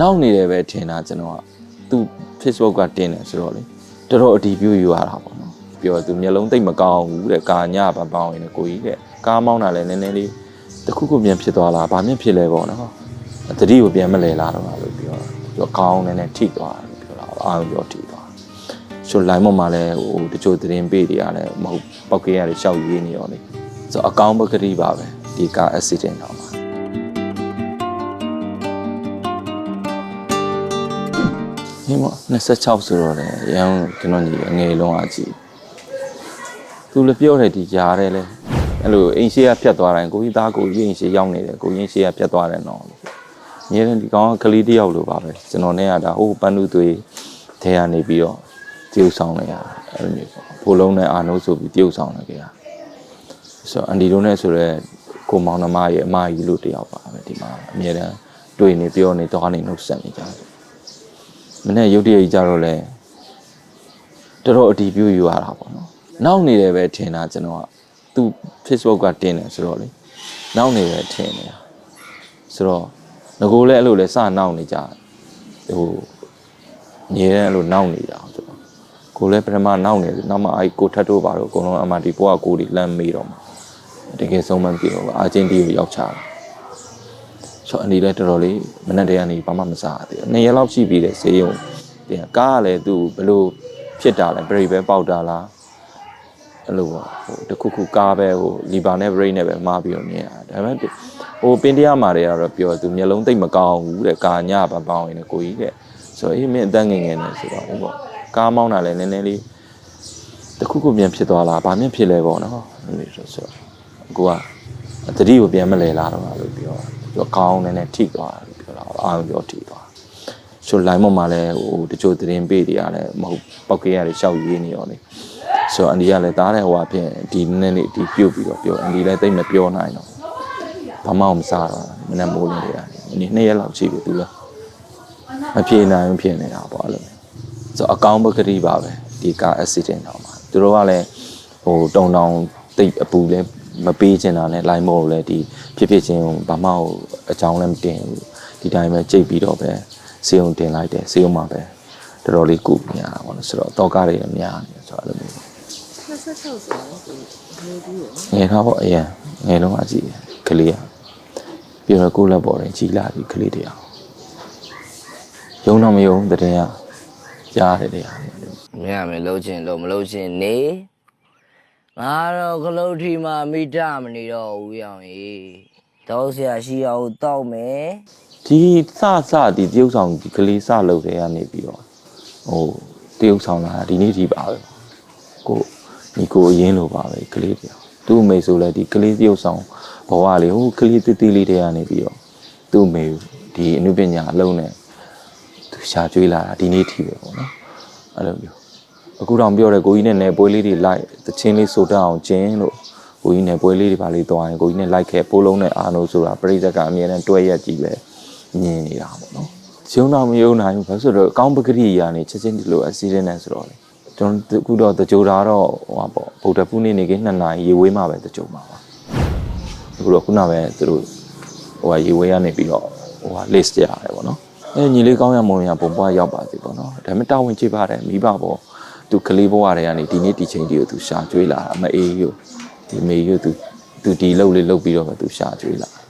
နောက်နေတယ်ပဲထင်တာကျွန်တော်ကသူ Facebook ကတင်တယ်ဆိုတော့လေတော်တော်အတီးပြူယူရတာပေါ့နော်ပြောသူမျက်လုံးသိပ်မကောင်းဘူးတဲ့ကာညပပပေါင်းရင်လည်းကိုကြီးတဲ့ကားမောင်းတာလည်းနည်းနည်းလေးတစ်ခုခုပြန်ဖြစ်သွားလားဘာမှဖြစ်လဲပေါ့နော်တတိကိုပြန်မလဲလာတော့လို့ပြောတာပြောကောင်းနည်းနည်းထိသွားတယ်လို့ပြောတာအာရုံပြောထိသွားဆို line ပေါ်မှာလည်းဟိုတချို့သတင်းပေးတွေရတယ်မဟုတ်ပောက်ကေးရတယ်ရှောက်ရေးနေရောလေဆိုအကောင်းပကတိပါပဲဒီကား accident တော့ မှာဒီမှာ26ဆိုတော့လေရန်ကျွန်တော်ညီအငယ်လုံးအကြည့်သူလည်းပြောတယ်ဒီကြားတယ်လေအဲ့လိုအိမ်ရှိကဖြတ်သွားတိုင်းကိုကြီးသားကိုကြီးအိမ်ရှိရောက်နေတယ်ကိုကြီးရှိကဖြတ်သွားတယ်နော်ညီရင်ဒီကောင်ကကလေးတစ်ယောက်လိုပါပဲကျွန်တော်နဲ့ကဒါဟိုပန်းသူသွေးထဲကနေပြီးတော့တရုပ်ဆောင်လိုက်ရတာအဲ့လိုမျိုးပေါ့ဖိုလုံးနဲ့အာနိုးဆိုပြီးတရုပ်ဆောင်လိုက်ကြတာဆိုတော့အန်ဒီတို့နဲ့ဆိုတော့ကိုမောင်နှမရဲ့အမကြီးလို့တယောက်ပါပဲဒီမှာအမြဲတမ်းတွေ့နေပြောနေတော့နေနှုတ်ဆက်နေကြတယ် မနေ့ရုတ်တရက်ကြီးကြတော့လဲတော်တော်အတီးပြူယူရတာပေါ့နော်နောက်နေတယ်ပဲထင်တာကျွန်တော်ကသူ Facebook ကတင်တယ်ဆိုတော့လေနောက်နေတယ်ထင်နေတာဆိုတော့ငကိုလည်းအဲ့လိုလဲစနောက်နေကြဟိုနေတယ်အဲ့လိုနောက်နေတာဆိုတော့ကိုလည်းပထမနောက်နေတယ်နောက်မှအဲ့ကိုထတ်တို့ပါတော့အကုန်လုံးအမဒီဘောကကိုဒီလမ်းမေးတော့မှာတကယ်ဆုံးမပြေတော့အာဂျင်တီကိုရောက်ချတာ ဆိုတော့အနေလဲတော်တော်လေးမနေ့တည်းကနေဘာမှမစားရသေးဘူးနှစ်ရက်လောက်ရှိပြီလေဈေးရုံတင်ကားကလည်းသူဘလို့ဖြစ်တာလဲဘရိတ်ပဲပေါက်တာလားအဲ့လိုပေါ့ဟိုတခုခုကားပဲဟိုလီဘာနဲ့ဘရိတ်နဲ့ပဲမှားပြီးတော့မြင်ရတာဒါပေမဲ့ဟိုပင်တရားမာတွေကတော့ပြောသူမျက်လုံးသိပ်မကောင်းဘူးတဲ့ကာညပပေါင်းရင်လည်းကိုကြီးတဲ့ဆိုတော့အေးမင်းအသက်ငယ်ငယ်နေဆိုတော့ဟိုပေါ့ကားမောင်းတာလည်းနည်းနည်းလေးတခုခုပြန်ဖြစ်သွားလားဘာမှဖြစ်လဲပေါ့နော်အဲ့လိုဆိုဆိုကိုကတတိကိုပြန်မလဲလာတော့လို့ ပြောတာပြောကောင်းနေနဲ့ထိသွားတယ်ပြောတာအာရုံပြောထိသွားဆို line ပေါ်မှာလည်းဟိုတချို့သတင်းပေးတွေရတယ်မဟုတ်ပောက်ကေးရတယ်ရှောက်ရေးနေရောလေဆိုအန်ဒီကလည်းတားတဲ့ဟိုအဖြစ်ဒီနေ့နေ့ဒီပြုတ်ပြီးတော့ပြောအန်ဒီလည်းတိတ်မပြောနိုင်တော့ဘာမှမစားတော့မနေ့မိုးလင်းတွေရတယ်ဒီနေ့ရက်လောက်ရှိပြီသူလည်းမပြေနိုင်ဘူးဖြစ်နေတာပေါ့အဲ့လိုဆိုအကောင်းပကတိပါပဲဒီကား accident တော့မှာသူတို့ကလည်းဟိုတုံတောင်တိတ်အပူလည်း မပေးချင်တာနဲ့ line မောကိုလည်းဒီဖြစ်ဖြစ်ချင်းဘာမှဟိုအကြောင်းလည်းမတင်ဘူးဒီတိုင်းပဲကြိတ်ပြီးတော့ပဲစေုံတင်လိုက်တယ်စေုံမှာပဲတော်တော်လေးကုနေရတာပေါ့နော်ဆိုတော့တောကားတွေလည်းများနေတယ်ဆိုတော့အဲ့လိုမျိုး26ဆိုတော့ဒီလိုပြီးရနော်ငယ်တော့ပေါ့အရင်ငယ်တော့အကြည့်တယ်ကလေးอ่ะပြီးတော့ကိုယ့်လက်ပေါ်ရင်ကြီးလာပြီကလေးတရားယုံတော့မယုံတဲ့တဲ့ကကြားတယ်တရားမရမယ်လှုပ်ချင်လို့မလှုပ်ချင်နေ ငါတော့ခလုတ်ထီမှာမိတမနေတော့ဘူးရောင်ကြီးတော့ဆရာရှိအောင်တောက်မယ်ဒီစစဒီတရုပ်ဆောင်ဒီကလေးစလုပ်တဲ့ကနေပြီးတော့ဟိုတရုပ်ဆောင်လာတာဒီနေ့ဒီပါပဲကိုညီကိုအရင်လိုပါပဲကလေးတရားသူ့အမေဆိုလဲဒီကလေးတရုပ်ဆောင်ဘဝလေးဟိုကလေးတိတိလေးတွေကနေပြီးတော့သူ့အမေဒီအနုပညာအလုံးနဲ့သူရှာကျွေးလာတာဒီနေ့ထိပဲပေါ့နော်အဲ့လိုမျိုး အခုတောင်ပြောတယ်ကိုကြီးနဲ့နယ်ပွဲလေးတွေလိုက်တချင်းလေးဆိုတတ်အောင်ကျင်းလို့ကိုကြီးနဲ့ပွဲလေးတွေပါလေးသွားရင်ကိုကြီးနဲ့လိုက်ခဲ့ပိုးလုံးနဲ့အာနိုဆိုတာပြိသက်ကအမြဲတမ်းတွဲရက်ကြည့်ပဲမြင်နေတာပေါ့နော်။ရုံတော့မယုံနိုင်ဘူးဘာလို့ဆိုတော့အကောင်းပဂရိယာနေချက်ချင်းဒီလိုအစီအစဉ်နဲ့ဆိုတော့လေကျွန်တော်အခုတော့တကြိုတာတော့ဟိုပါပေါ့ဗုဒ္ဓပူနေနေက2နာရီရေဝေးမှပဲတကြိုမှာပါ။အခုတော့ခုနပဲသူတို့ဟိုကရေဝေးရနေပြီးတော့ဟိုက list ရတယ်ပေါ့နော်။အဲညီလေးကောင်းရမွန်ရပုံပွားရောက်ပါသေးပေါ့နော်။ဒါပေမဲ့တာဝန်ချိပါတယ်မိဘပေါ့ သူကလေးဘဝတွေကနေဒီနေ့ဒီချိန်ဒီကိုသူရှာကျွေးလာတာမအေးယူဒီမေယူသူသူဒီလှုပ်လေးလှုပ်ပြီးတော့ပဲသူရှာကျွေးလာတာ